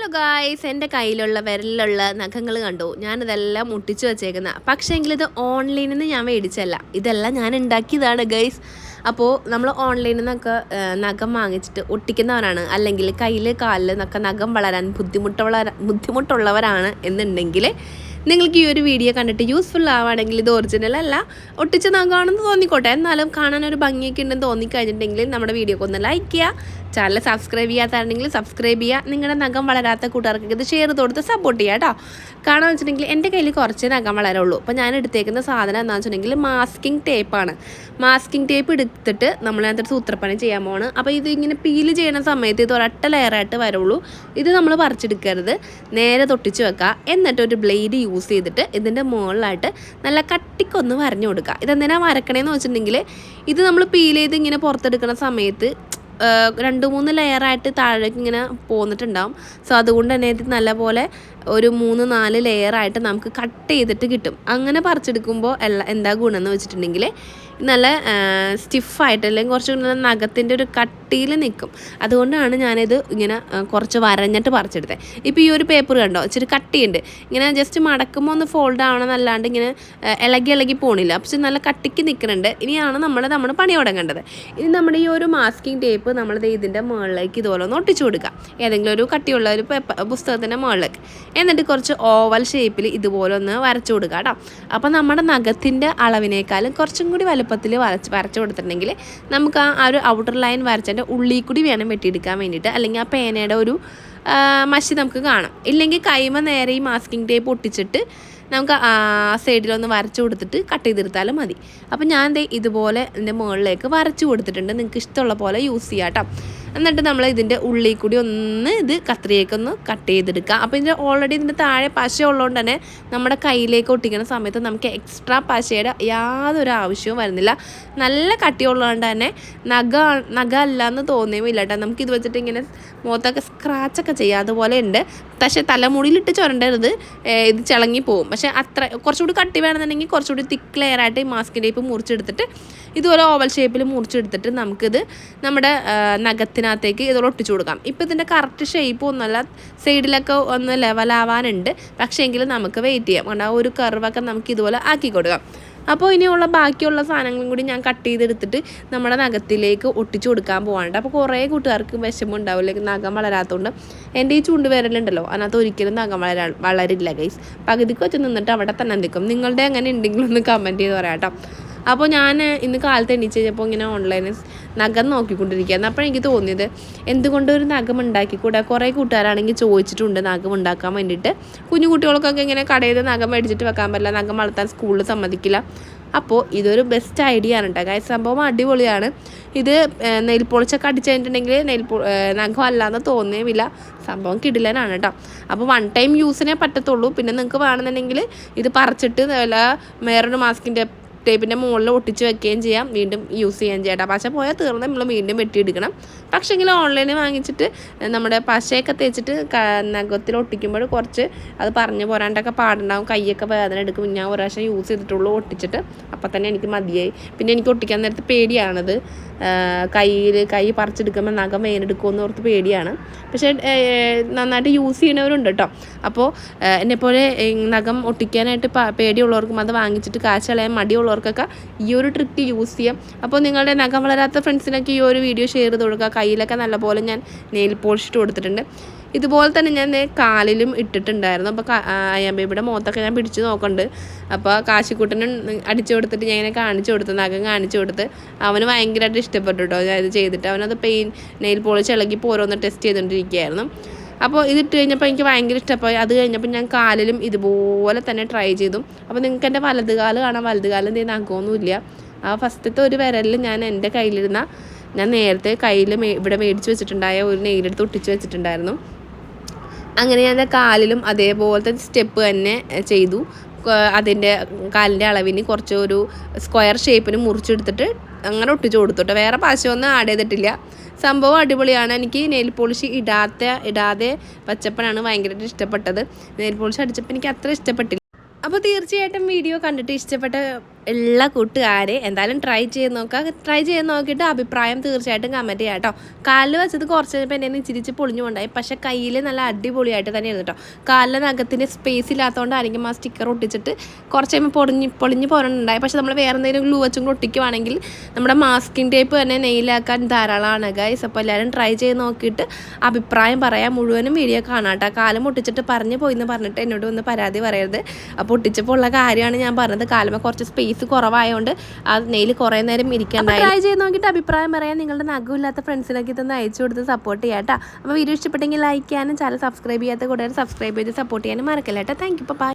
Hello guys എന്റെ കയ്യിലുള്ള വിരലിലുള്ള നഖങ്ങൾ കണ്ടു. ഞാനിതെല്ലാം മുട്ടിച്ചു വച്ചേക്കുന്ന. പക്ഷേങ്കിൽ ഇത് ഓൺലൈനിൽ നിന്ന് ഞാൻ മേടിച്ചല്ല ഇതെല്ലാം ഞാൻ ഉണ്ടാക്കിയതാണ് ഗൈസ് അപ്പോൾ നമ്മൾ ഓൺലൈനിൽ നിന്നൊക്കെ നഖം വാങ്ങിച്ചിട്ട് ഒട്ടിക്കുന്നവരാണ്. അല്ലെങ്കിൽ കയ്യിൽ കാലിൽ നിന്നൊക്കെ നഖം വളരാൻ ബുദ്ധിമുട്ടുള്ള ബുദ്ധിമുട്ടുള്ളവരാണ് എന്നുണ്ടെങ്കിൽ നിങ്ങൾക്ക് ഈ ഒരു വീഡിയോ കണ്ടിട്ട് യൂസ്ഫുൾ ആവുകയാണെങ്കിൽ ഇത് ഒറിജിനൽ അല്ല ഒട്ടിച്ച് നഖമാണെന്ന് തോന്നിക്കോട്ടെ. എന്നാലും കാണാൻ ഒരു ഭംഗിയൊക്കെ ഉണ്ടെന്ന് തോന്നിക്കഴിഞ്ഞിട്ടുണ്ടെങ്കിൽ നമ്മുടെ വീഡിയോക്ക് ഒന്ന് ലൈക്ക് ചെയ്യുക. ചാനൽ സബ്സ്ക്രൈബ് ചെയ്യാത്താണെങ്കിൽ സബ്സ്ക്രൈബ് ചെയ്യുക. നിങ്ങളുടെ നഖം വളരാത്ത കൂട്ടുകാർക്ക് ഇത് ഷെയർ കൊടുത്ത് സപ്പോർട്ട് ചെയ്യുക കേട്ടോ കാരണം വെച്ചിട്ടുണ്ടെങ്കിൽ എന്റെ കയ്യിൽ കുറച്ച് നഖം വളരുള്ളൂ അപ്പോൾ ഞാൻ എടുത്തേക്കുന്ന സാധനം എന്താണെന്ന് വെച്ചിട്ടുണ്ടെങ്കിൽ മാസ്കിങ് ടേപ്പാണ് മാസ്കിങ് ടേപ്പ് എടുത്തിട്ട് നമ്മളതിനകത്ത് സൂത്രപ്പണി ചെയ്യാൻ പോവാണ്. അപ്പോൾ ഇത് ഇങ്ങനെ പീൽ ചെയ്യുന്ന സമയത്ത് ഇത് ഒരൊറ്റ ലെയറായിട്ട് വരുള്ളൂ. ഇത് നമ്മൾ പറിച്ചെടുക്കരുത്. നേരെ തൊട്ടിച്ച് വെക്കുക. എന്നിട്ട് ഒരു ബ്ലേഡ് യൂസ് ചെയ്തിട്ട് ഇതിന്റെ മുകളിലായിട്ട് നല്ല കട്ടിക്കൊന്ന് വരഞ്ഞു കൊടുക്കുക. ഇതെന്തിനാണ് വരക്കണേന്ന് വെച്ചിട്ടുണ്ടെങ്കിൽ ഇത് നമ്മൾ പീൽ ചെയ്ത് ഇങ്ങനെ പുറത്തെടുക്കുന്ന സമയത്ത് രണ്ട് മൂന്ന് ലെയറായിട്ട് താഴേക്ക് ഇങ്ങനെ പോന്നിട്ടുണ്ടാവും. സോ അതുകൊണ്ട് തന്നെ ഇത് നല്ലപോലെ ഒരു മൂന്ന് നാല് ലെയറായിട്ട് നമുക്ക് കട്ട് ചെയ്തിട്ട് കിട്ടും. അങ്ങനെ പറിച്ചെടുക്കുമ്പോൾ എല്ലാ എന്താ ഗുണമെന്ന് വെച്ചിട്ടുണ്ടെങ്കിൽ നല്ല സ്റ്റിഫായിട്ട് അല്ലെങ്കിൽ കുറച്ച് കൂടി നല്ല നഖത്തിന്റെ ഒരു കട്ടിയിൽ നിൽക്കും. അതുകൊണ്ടാണ് ഞാനിത് ഇങ്ങനെ കുറച്ച് വരഞ്ഞിട്ട് പറിച്ചെടുത്തത് ഇപ്പോൾ ഈ ഒരു പേപ്പർ കണ്ടോ? ഇച്ചിരി കട്ടിയുണ്ട്. ഇങ്ങനെ ജസ്റ്റ് മടക്കുമ്പോൾ ഒന്ന് ഫോൾഡ് ആവണമെന്നല്ലാണ്ട് ഇങ്ങനെ ഇളകി ഇളകി പോണില്ല. പക്ഷെ നല്ല കട്ടിക്ക് നിൽക്കുന്നുണ്ട്. ഇനിയാണ് നമ്മൾ നമ്മൾ പണി തുടങ്ങേണ്ടത്. ഇനി നമ്മുടെ ഈ ഒരു മാസ്കിങ് ടേപ്പ് നമ്മൾ ഇതിന്റെ മുകളിലേക്ക് ഇതുപോലെ ഒന്ന് ഒട്ടിച്ചു കൊടുക്കുക. ഏതെങ്കിലും ഒരു കട്ടിയുള്ള ഒരു പേപ്പർ പുസ്തകത്തിന്റെ മുകളിലേക്ക്. എന്നിട്ട് കുറച്ച് ഓവൽ ഷേപ്പിൽ ഇതുപോലെ ഒന്ന് വരച്ചു കൊടുക്കുക കേട്ടോ. അപ്പോൾ നമ്മുടെ നഖത്തിന്റെ അളവിനേക്കാളും കുറച്ചും കൂടി വലുപ്പത്തിൽ വരച്ച് വരച്ച് കൊടുത്തിട്ടുണ്ടെങ്കിൽ നമുക്ക് ആ ഒരു ഔട്ടർ ലൈൻ വരച്ചതിന്റെ ഉള്ളിൽ കൂടി വേണം വെട്ടിയെടുക്കാൻ വേണ്ടിയിട്ട്. അല്ലെങ്കിൽ ആ പേനയുടെ ഒരു മഷി നമുക്ക് കാണാം. ഇല്ലെങ്കിൽ കൈമ നേരെ ഈ മാസ്കിങ് ടേപ്പ് ഒട്ടിച്ചിട്ട് നമുക്ക് ആ സൈഡിലൊന്ന് വരച്ചു കൊടുത്തിട്ട് കട്ട് ചെയ്തെടുത്താലും മതി. അപ്പം ഞാൻ ഇതുപോലെ എന്റെ മുകളിലേക്ക് വരച്ചു കൊടുത്തിട്ടുണ്ട്. നിങ്ങൾക്ക് ഇഷ്ടമുള്ള പോലെ യൂസ് ചെയ്യാം കേട്ടോ എന്നിട്ട് നമ്മൾ ഇതിന്റെ ഉള്ളിൽ കൂടി ഒന്ന് ഇത് കത്രിയേക്കൊന്ന് കട്ട് ചെയ്തെടുക്കുക. അപ്പോൾ ഇതിന്റെ ഓൾറെഡി ഇതിന്റെ താഴെ പശ ഉള്ളതുകൊണ്ട് തന്നെ നമ്മുടെ കയ്യിലേക്ക് ഒട്ടിക്കുന്ന സമയത്ത് നമുക്ക് എക്സ്ട്രാ പശയുടെ യാതൊരു ആവശ്യവും വരുന്നില്ല. നല്ല കട്ടിയുള്ളതുകൊണ്ട് തന്നെ നഖ നഖ തോന്നിയും തോന്നിയുമില്ല കേട്ടോ നമുക്ക് ഇത് വെച്ചിട്ട് ഇങ്ങനെ മുഖത്തൊക്കെ സ്ക്രാച്ചൊക്കെ ചെയ്യാം. അതുപോലെ ഉണ്ട് പക്ഷേ തലമുടിയിലിട്ട് ചുരണ്ടരുത് ഇത് ചിളങ്ങി പോകും പക്ഷേ അത്ര കുറച്ചുകൂടി കട്ടി വേണമെന്നുണ്ടെങ്കിൽ കുറച്ചുകൂടി തിക്ക് ലെയറായിട്ട് ഈ മാസ്കിന്റെ ഇപ്പം മുറിച്ചെടുത്തിട്ട് ഇതുപോലെ ഓവൽ ഷേപ്പിൽ മുറിച്ചെടുത്തിട്ട് നമുക്കിത് നമ്മുടെ നഖത്തിനകത്തേക്ക് ഇതുപോലെ ഒട്ടിച്ചു കൊടുക്കാം. ഇപ്പോൾ ഇതിന്റെ കറക്റ്റ് ഷേപ്പ് ഒന്നുമല്ല സൈഡിലൊക്കെ ഒന്ന് ലെവലാവാനുണ്ട് പക്ഷേ എങ്കിലും നമുക്ക് വെയിറ്റ് ചെയ്യാം. കാരണം ആ ഒരു കർവൊക്കെ നമുക്ക് ഇതുപോലെ ആക്കി കൊടുക്കാം. അപ്പോൾ ഇനിയുള്ള ബാക്കിയുള്ള സാധനങ്ങളും കൂടി ഞാൻ കട്ട് ചെയ്തെടുത്തിട്ട് നമ്മുടെ നഖത്തിലേക്ക് ഒട്ടിച്ചു കൊടുക്കാൻ പോകാനുണ്ട് അപ്പോൾ കുറേ കൂട്ടുകാർക്ക് വിഷമം ഉണ്ടാവില്ല. നഖം വളരാത്തതുകൊണ്ട് എന്റെ ഈ ചൂണ്ട് വിരലുണ്ടല്ലോ അതിനകത്ത് ഒരിക്കലും നഖം വളരാ വളരില്ല ഗൈസ് പകുതിക്ക് വെച്ച് നിന്നിട്ട് അവിടെ തന്നെ നിൽക്കും. നിങ്ങളുടെ അങ്ങനെ ഉണ്ടെങ്കിലും ഒന്ന് കമന്റ് ചെയ്ത് പറയാം കേട്ടോ. അപ്പോൾ ഞാൻ ഇന്ന് കാലത്ത് എണീച്ച് കഴിഞ്ഞപ്പോൾ ഇങ്ങനെ ഓൺലൈനിൽ നഖം നോക്കിക്കൊണ്ടിരിക്കുകയായിരുന്നു. അപ്പോൾ എനിക്ക് തോന്നിയത് എന്തുകൊണ്ട് ഒരു നഖം ഉണ്ടാക്കിക്കൂടാ? കുറേ കൂട്ടുകാരാണെങ്കിൽ ചോദിച്ചിട്ടുണ്ട് നഖം ഉണ്ടാക്കാൻ വേണ്ടിയിട്ട്. കുഞ്ഞു കുട്ടികൾക്കൊക്കെ ഇങ്ങനെ കടയിൽ നിന്ന് നഖം മേടിച്ചിട്ട് വെക്കാൻ പറ്റില്ല നഖം വളർത്താൻ സ്കൂളിൽ സമ്മതിക്കില്ല. അപ്പോൾ ഇതൊരു ബെസ്റ്റ് ഐഡിയ ആണ് കേട്ടോ കാര്യം സംഭവം അടിപൊളിയാണ്. ഇത് നെയിൽ പോളിച്ചൊക്കെ അടിച്ചു കഴിഞ്ഞിട്ടുണ്ടെങ്കിൽ നെയിൽ പോ നഖം അല്ലാന്ന് തോന്നിയുമില്ല. സംഭവം കിടിലനാണ് കേട്ടോ അപ്പോൾ വൺ ടൈം യൂസിനേ പറ്റത്തുള്ളൂ. പിന്നെ നിങ്ങൾക്ക് വേണമെന്നുണ്ടെങ്കിൽ ഇത് പറിച്ചിട്ട് വല്ല വേറൊരു മാസ്കിന്റെ ടേപ്പിന്റെ മുകളിൽ ഒട്ടിച്ച് വെക്കുകയും ചെയ്യാം. വീണ്ടും യൂസ് ചെയ്യുകയും ചെയ്യാം കേട്ടോ പശ പോയാൽ തീർന്ന് നമ്മൾ വീണ്ടും വെട്ടിയെടുക്കണം. പക്ഷേങ്കിൽ ഓൺലൈനിൽ വാങ്ങിച്ചിട്ട് നമ്മുടെ പശയൊക്കെ തേച്ചിട്ട് നഖത്തിൽ ഒട്ടിക്കുമ്പോൾ കുറച്ച് അത് പറഞ്ഞു പോരാണ്ടൊക്കെ പാടുണ്ടാവും. കൈയൊക്കെ വേദന എടുക്കും. ഞാൻ ഒരു പ്രാവശ്യം യൂസ് ചെയ്തിട്ടുള്ളൂ ഒട്ടിച്ചിട്ട്. അപ്പം തന്നെ എനിക്ക് മതിയായി. പിന്നെ എനിക്ക് ഒട്ടിക്കാൻ നേരത്ത് പേടിയാണത്. കയ്യിൽ കൈ പറിച്ചെടുക്കുമ്പോൾ നഖം വേനെടുക്കുമെന്ന് ഓർത്ത് പേടിയാണ്. പക്ഷേ നന്നായിട്ട് യൂസ് ചെയ്യണവരുണ്ട് കേട്ടോ. അപ്പോൾ എന്നെപ്പോലെ നഖം ഒട്ടിക്കാനായിട്ട് പേടിയുള്ളവർക്കും അത് വാങ്ങിച്ചിട്ട് കാശ് കളയാൻ മടിയുള്ളവർക്കൊക്കെ ഈ ഒരു ട്രിക്ക് യൂസ് ചെയ്യാം. അപ്പോൾ നിങ്ങളുടെ നഖം വളരാത്ത ഫ്രണ്ട്സിനൊക്കെ ഈ ഒരു വീഡിയോ ഷെയർ ചെയ്ത് കൊടുക്കുക. കയ്യിലൊക്കെ നല്ലപോലെ ഞാൻ നെയിൽ പോളിഷ് ഇട്ട് കൊടുത്തിട്ടുണ്ട്. ഇതുപോലെ തന്നെ ഞാൻ കാലിലും ഇട്ടിട്ടുണ്ടായിരുന്നു. അപ്പോൾ അയ്യമ്പയുടെ മുഖത്തൊക്കെ ഞാൻ പിടിച്ച് നോക്കുന്നുണ്ട് അപ്പോൾ കാശിക്കുട്ടനും അടിച്ചു കൊടുത്തിട്ട് ഞാൻ ഇങ്ങനെ കാണിച്ചു കൊടുത്ത് നഖം കാണിച്ചു കൊടുത്ത് അവന് ഭയങ്കരമായിട്ട് ഇഷ്ടപ്പെട്ടു കേട്ടോ ഞാൻ ഇത് ചെയ്തിട്ട് അവനത് പെയിൻ നെയിൽ പോളിച്ച് ഇളകി ഓരോന്ന് ടെസ്റ്റ് ചെയ്തുകൊണ്ടിരിക്കുകയായിരുന്നു അപ്പോൾ ഇതിട്ട് കഴിഞ്ഞപ്പോൾ എനിക്ക് ഭയങ്കര ഇഷ്ടമായി. അത് കഴിഞ്ഞപ്പോൾ ഞാൻ കാലിലും ഇതുപോലെ തന്നെ ട്രൈ ചെയ്തു. അപ്പോൾ നിങ്ങൾക്ക് എന്റെ വലത് കാൽ കാണാം. വലത് കാലം എന്തെങ്കിലും നഖമൊന്നുമില്ല ആ ഫസ്റ്റത്തെ ഒരു വിരലിൽ ഞാൻ എന്റെ കയ്യിലിരുന്ന ഞാൻ നേരത്തെ കയ്യിൽ ഇവിടെ മേടിച്ച് വെച്ചിട്ടുണ്ടായ ഒരു നെയിലെടുത്ത് ഒട്ടിച്ച് വെച്ചിട്ടുണ്ടായിരുന്നു. അങ്ങനെ ഞാൻ കാലിലും അതേപോലത്തെ സ്റ്റെപ്പ് തന്നെ ചെയ്തു. അതിന്റെ കാലിന്റെ അളവിന് കുറച്ച് ഒരു സ്ക്വയർ ഷേപ്പിന് മുറിച്ചെടുത്തിട്ട് അങ്ങനെ ഒട്ടിച്ചു കൊടുത്തോട്ടെ. വേറെ പശയൊന്നും ആഡ് ചെയ്തിട്ടില്ല. സംഭവം അടിപൊളിയാണ്. എനിക്ക് നെയിൽ പോളിഷ് ഇടാത്ത ഇടാതെ പച്ചപ്പനാണ് ഭയങ്കരമായിട്ട് ഇഷ്ടപ്പെട്ടത്. നെയിൽ പോളിഷ് അടിച്ചപ്പോൾ എനിക്ക് അത്ര ഇഷ്ടപ്പെട്ടില്ല. അപ്പോൾ തീർച്ചയായിട്ടും വീഡിയോ കണ്ടിട്ട് ഇഷ്ടപ്പെട്ട ഉള്ള കൂട്ടുകാരെ എന്തായാലും ട്രൈ ചെയ്ത് നോക്കുക. ട്രൈ ചെയ്ത് നോക്കിയിട്ട് അഭിപ്രായം തീർച്ചയായിട്ടും കമന്റ് ചെയ്യാം കേട്ടോ. കാലിൽ വെച്ചത് കുറച്ച് കഴിഞ്ഞപ്പോൾ എന്നെ ഇച്ചിരിച്ച് പൊളിഞ്ഞുകൊണ്ടായി പക്ഷേ കയ്യിൽ നല്ല അടിപൊളിയായിട്ട് തന്നെ ഇരുന്നു കേട്ടോ. കാലിലെ നഖത്തിന് സ്പേസ് ഇല്ലാത്തതുകൊണ്ട് ആരെങ്കിലും ആ സ്റ്റിക്കർ ഒട്ടിച്ചിട്ട് കുറച്ച് കഴിയുമ്പോൾ പൊളിഞ്ഞ് പൊളിഞ്ഞ് പോരണുണ്ടായി പക്ഷേ നമ്മൾ വേറെ എന്തെങ്കിലും ഗ്ലൂ വെച്ചും കൂടെ ഒട്ടിക്കുവാണെങ്കിൽ നമ്മുടെ മാസ്കിൻ ടേപ്പ് തന്നെ നെയിലാക്കാൻ ധാരാളമാണ് ഗൈസ് അപ്പോൾ എല്ലാവരും ട്രൈ ചെയ്ത് നോക്കിയിട്ട് അഭിപ്രായം പറയാം. മുഴുവനും വീഡിയോ കാണാം കേട്ടോ. കാലം ഒട്ടിച്ചിട്ട് പറഞ്ഞു പോയി എന്ന് പറഞ്ഞിട്ട് എന്നോട് ഒന്ന് പരാതി പറയരുത്. അപ്പോൾ ഒട്ടിച്ചപ്പോൾ ഉള്ള കാര്യമാണ് ഞാൻ പറഞ്ഞത്. കാലുമ്പോൾ കുറച്ച് സ്പേസ് കുറവായതുകൊണ്ട് ആ നെയിൽ കുറേ നേരം ഇരിക്കണ്ടായി ട്രൈ ചെയ്ത് നോക്കിയിട്ട് അഭിപ്രായം പറയാൻ നിങ്ങളുടെ നഖമില്ലാത്ത ഫ്രണ്ട്സിനൊക്കെ ഇതൊന്ന് അയച്ചു കൊടുത്ത് സപ്പോർട്ട് ചെയ്യാം കേട്ടോ അപ്പോൾ വീഡിയോ ഇഷ്ടപ്പെട്ടെങ്കിൽ ലൈക്ക് ചെയ്യാനും ചാനൽ സബ്സ്ക്രൈബ് ചെയ്യാത്ത കൂടെ സബ്സ്ക്രൈബ് ചെയ്ത് സപ്പോർട്ട് ചെയ്യാനും മറക്കല്ലേട്ടോ താങ്ക് യു ബൈ